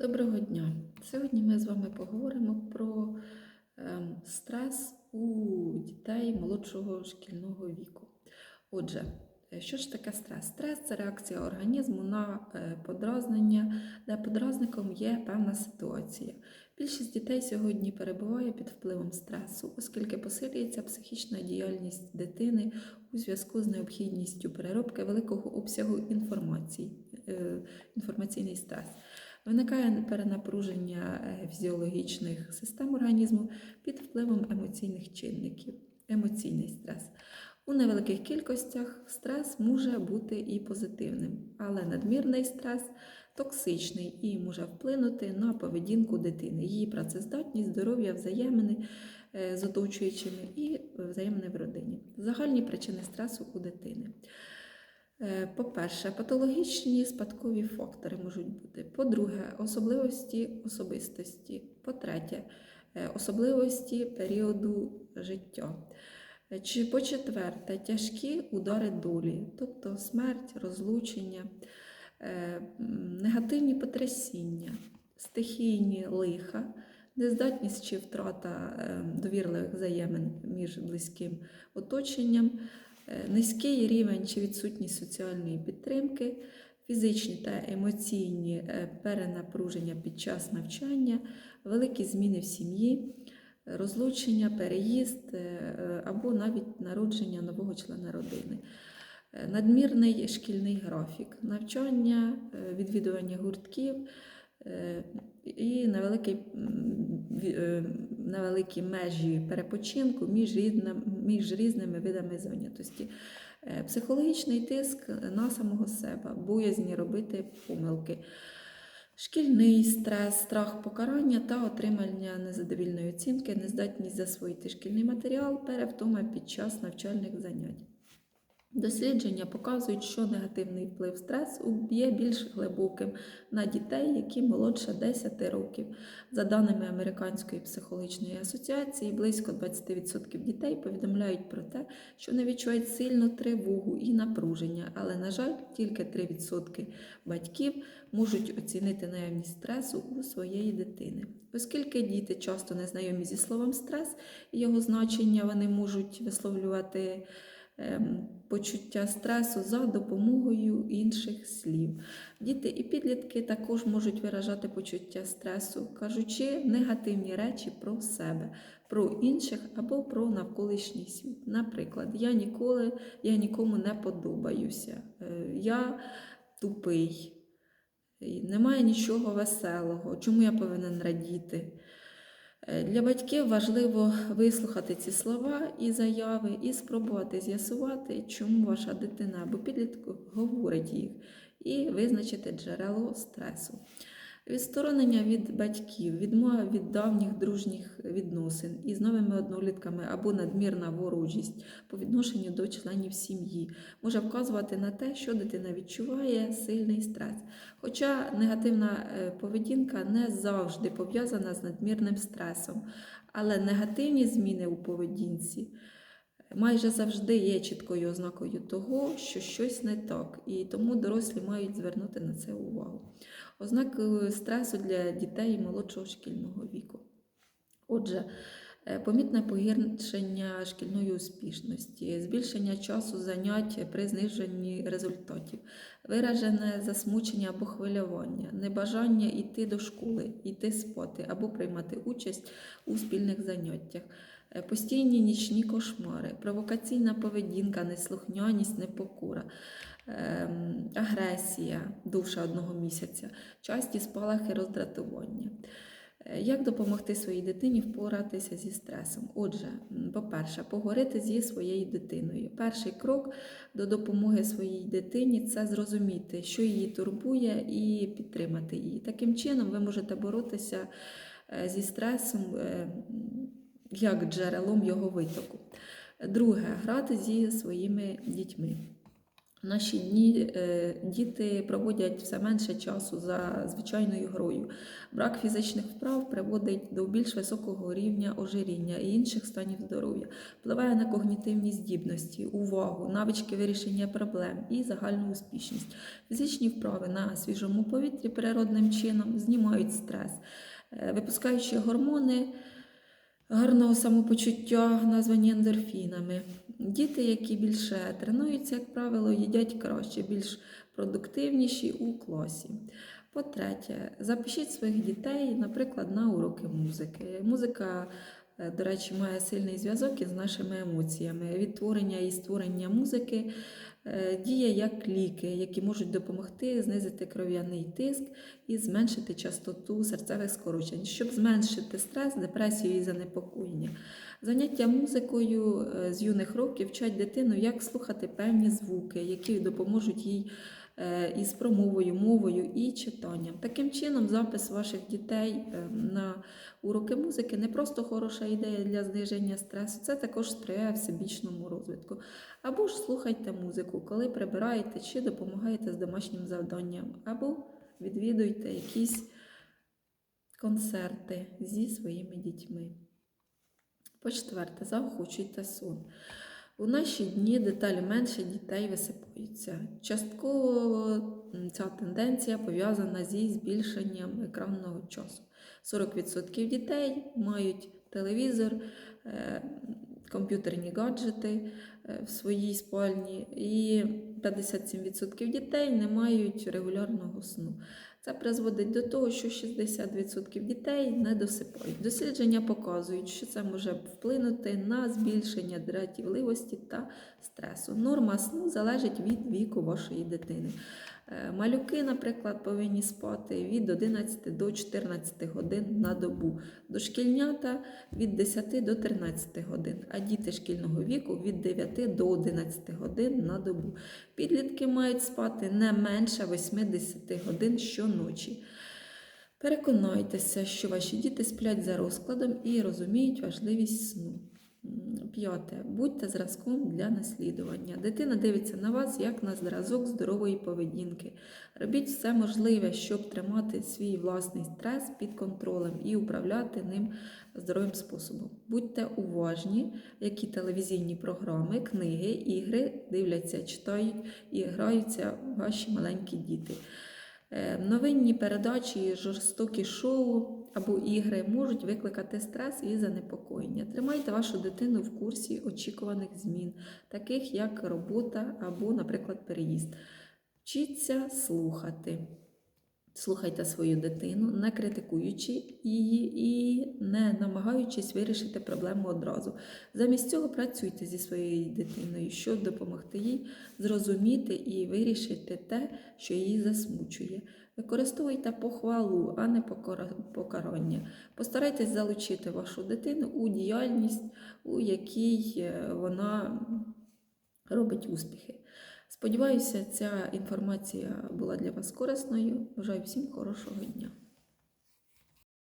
Доброго дня! Сьогодні ми з вами поговоримо про ем, стрес у дітей молодшого шкільного віку. Отже, е, що ж таке стрес? Стрес це реакція організму на е, подразнення, де подразником є певна ситуація. Більшість дітей сьогодні перебуває під впливом стресу, оскільки посилюється психічна діяльність дитини у зв'язку з необхідністю переробки великого обсягу інформації, е, інформаційний стрес. Виникає перенапруження е, фізіологічних систем організму під впливом емоційних чинників, емоційний стрес. У невеликих кількостях стрес може бути і позитивним, але надмірний стрес токсичний і може вплинути на поведінку дитини, її працездатність, здоров'я, взаємини е, з оточуючими і взаємини в родині. Загальні причини стресу у дитини. Е, По-перше, патологічні спадкові фактори можуть бути. По-друге, особливості особистості. По-третє, е, особливості періоду життя. Е, Чи по-четверте, тяжкі удари долі, тобто смерть, розлучення, негативні потрясіння, стихійні лиха, нездатність чи втрата е, довірливих взаємин між близьким оточенням, низький рівень чи відсутність соціальної підтримки, фізичні та емоційні е, перенапруження під час навчання, великі зміни в сім'ї, розлучення, переїзд е, е, або навіть народження нового члена родини. Е, Надмірний шкільний графік, навчання, е, відвідування гуртків е, і невеликий, е, невеликі межі перепочинку між, різним, між різними видами зайнятості. Е, Психологічний тиск на самого себе, боязні робити помилки. Шкільний стрес, страх покарання та отримання незадовільної оцінки, нездатність засвоїти шкільний матеріал, перевтома під час навчальних занять. Дослідження показують, що негативний вплив стресу є більш глибоким на дітей, які молодше 10 років. За даними Американської психологічної асоціації, близько 20% дітей повідомляють про те, що не відчувають сильну тривогу і напруження, але, на жаль, тільки 3% батьків можуть оцінити наявність стресу у своєї дитини. Оскільки діти часто не знайомі зі словом стрес і його значення, вони можуть висловлювати почуття стресу за допомогою інших слів. Діти і підлітки також можуть виражати почуття стресу, кажучи негативні речі про себе, про інших або про навколишній світ. Наприклад, я ніколи, я нікому не подобаюся, е, я тупий. Немає нічого веселого, чому я повинен радіти. Е, Для батьків важливо вислухати ці слова і заяви, і спробувати з'ясувати, чому ваша дитина або підліток говорить їх, і визначити джерело стресу. Відсторонення від батьків, відмова від давніх дружніх відносин із новими однолітками або надмірна ворожість по відношенню до членів сім'ї може вказувати на те, що дитина відчуває сильний стрес. Хоча негативна е, поведінка не завжди пов'язана з надмірним стресом, але негативні зміни у поведінці майже завжди є чіткою ознакою того, що щось не так, і тому дорослі мають звернути на це увагу. Ознаки стресу для дітей молодшого шкільного віку. Отже, е, помітне погіршення шкільної успішності, збільшення часу занять при зниженні результатів, виражене засмучення або хвилювання, небажання йти до школи, йти спати або приймати участь у спільних заняттях, е, постійні нічні кошмари, провокаційна поведінка, неслухняність, непокора. ем, Агресія довше одного місяця, часті спалахи роздратування. Е, Як допомогти своїй дитині впоратися зі стресом? Отже, по-перше, поговорити зі своєю дитиною. Перший крок до допомоги своїй дитині це зрозуміти, що її турбує, і підтримати її. Таким чином, ви можете боротися е, зі стресом е, як джерелом його витоку. Друге, грати зі своїми дітьми. Наші дні е, діти проводять все менше часу за звичайною грою. Брак фізичних вправ приводить до більш високого рівня ожиріння і інших станів здоров'я, впливає на когнітивні здібності, увагу, навички вирішення проблем і загальну успішність. Фізичні вправи на свіжому повітрі природним чином знімають стрес, е, випускаючи гормони гарного самопочуття, названі ендорфінами. Діти, які більше тренуються, як правило, їдять краще, більш продуктивніші у класі. По-третє, запишіть своїх дітей, наприклад, на уроки музики. Музика, е, до речі, має сильний зв'язок із нашими емоціями. Відтворення і створення музики діє як ліки, які можуть допомогти знизити кров'яний тиск і зменшити частоту серцевих скорочень, щоб зменшити стрес, депресію і занепокоєння. Заняття музикою е, з юних років вчать дитину, як слухати певні звуки, які допоможуть їй е, із промовою, мовою і читанням. Таким чином, запис ваших дітей е, на уроки музики не просто хороша ідея для зниження стресу, це також сприяє всебічному розвитку. Або ж слухайте музику, коли прибираєте чи допомагаєте з домашнім завданням, або відвідуйте якісь концерти зі своїми дітьми. По-четверте, заохочуйте сон. У наші дні деталі менше дітей висипаються. Частково ця тенденція пов'язана зі збільшенням екранного часу. 40% дітей мають телевізор, е, комп'ютерні гаджети е, в своїй спальні, і 57% дітей не мають регулярного сну. Це призводить до того, що 60% дітей не досипають. Дослідження показують, що це може вплинути на збільшення дратівливості та стресу. Норма сну залежить від віку вашої дитини. Е, Малюки, наприклад, повинні спати від 11 до 14 годин на добу, дошкільнята від 10 до 13 годин, а діти шкільного віку від 9 до 11 годин на добу. Підлітки мають спати не менше 80 годин щоночі. Переконайтеся, що ваші діти сплять за розкладом і розуміють важливість сну. П'яте. Будьте зразком для наслідування. Дитина дивиться на вас як на зразок здорової поведінки. Робіть все можливе, щоб тримати свій власний стрес під контролем і управляти ним здоровим способом. Будьте уважні, які телевізійні програми, книги, ігри дивляться, читають і граються ваші маленькі діти. Е, Новинні передачі, жорстокі шоу або ігри можуть викликати стрес і занепокоєння. Тримайте вашу дитину в курсі очікуваних змін, таких як робота або, наприклад, переїзд. Вчіться слухати. Слухайте свою дитину, не критикуючи її і не намагаючись вирішити проблему одразу. Замість цього працюйте зі своєю дитиною, щоб допомогти їй зрозуміти і вирішити те, що її засмучує. Використовуйте похвалу, а не покарання. Постарайтесь залучити вашу дитину у діяльність, у якій е, вона робить успіхи. Сподіваюся, ця інформація була для вас корисною. Бажаю всім хорошого дня.